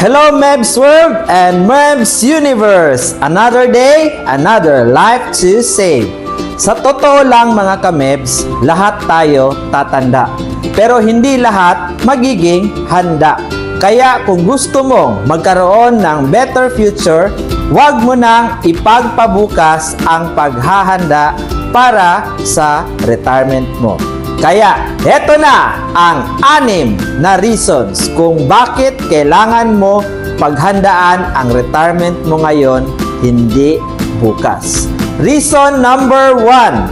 Hello Mebs World and Mebs Universe! Another day, another life to save. Sa totoo lang mga kamebs, lahat tayo tatanda. Pero hindi lahat magiging handa. Kaya kung gusto mong magkaroon ng better future, huwag mo nang ipagpabukas ang paghahanda para sa retirement mo. Kaya, eto na ang anim na reasons kung bakit kailangan mo paghandaan ang retirement mo ngayon, hindi bukas. Reason number one,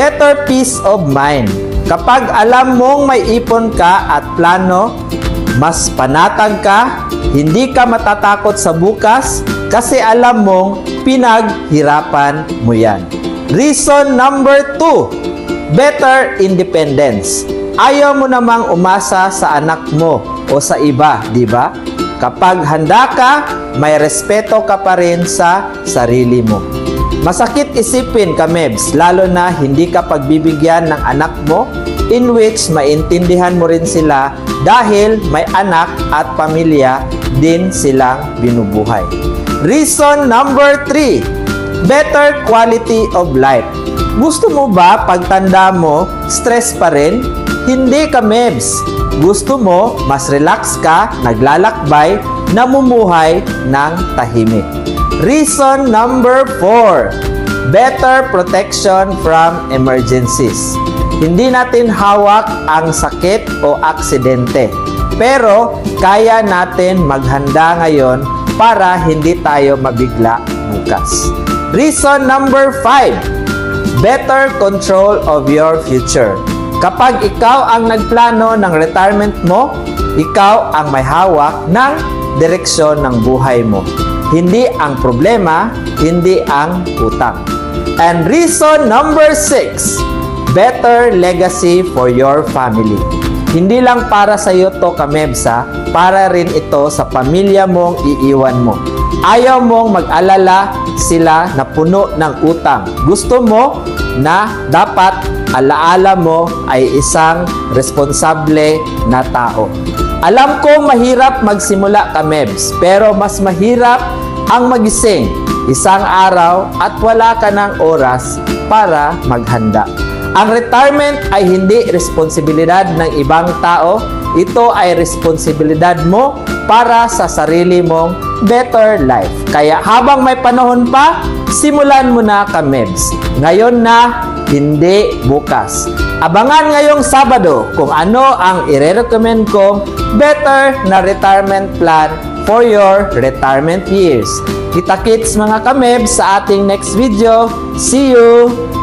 better peace of mind. Kapag alam mong may ipon ka at plano, mas panatag ka, hindi ka matatakot sa bukas kasi alam mong pinaghirapan mo yan. Reason number two, better independence. Ayaw mo namang umasa sa anak mo o sa iba, di ba? Kapag handa ka, may respeto ka pa rin sa sarili mo. Masakit isipin ka, Mebs, lalo na hindi ka pagbibigyan ng anak mo in which maintindihan mo rin sila dahil may anak at pamilya din silang binubuhay. Reason number 3, better quality of life. Gusto mo ba pagtanda mo, stress pa rin? Hindi ka, Mebs. Gusto mo, mas relax ka, naglalakbay, namumuhay ng tahimik. Reason number 4, better protection from emergencies. Hindi natin hawak ang sakit o aksidente. Pero kaya natin maghanda ngayon para hindi tayo mabigla bukas. Reason number 5, better control of your future. Kapag ikaw ang nagplano ng retirement mo, ikaw ang may hawak ng direksyon ng buhay mo. Hindi ang problema, hindi ang utang. And reason number 6, better legacy for your family. Hindi lang para sa iyo to kamebsa, para rin ito sa pamilya mong iiwan mo. Ayaw mong mag-alala sila na puno ng utang. Gusto mo na dapat alaala mo ay isang responsable na tao. Alam kong mahirap magsimula ka, Mebs, pero mas mahirap ang magising isang araw at wala ka ng oras para maghanda. Ang retirement ay hindi responsibilidad ng ibang tao, ito ay responsibilidad mo para sa sarili mong better life. Kaya habang may panahon pa, simulan mo na ka, Mebs. Ngayon na, hindi bukas. Abangan ngayong Sabado kung ano ang ire-recommend kong better na retirement plan for your retirement years. Kita-kits mga kameb sa ating next video. See you!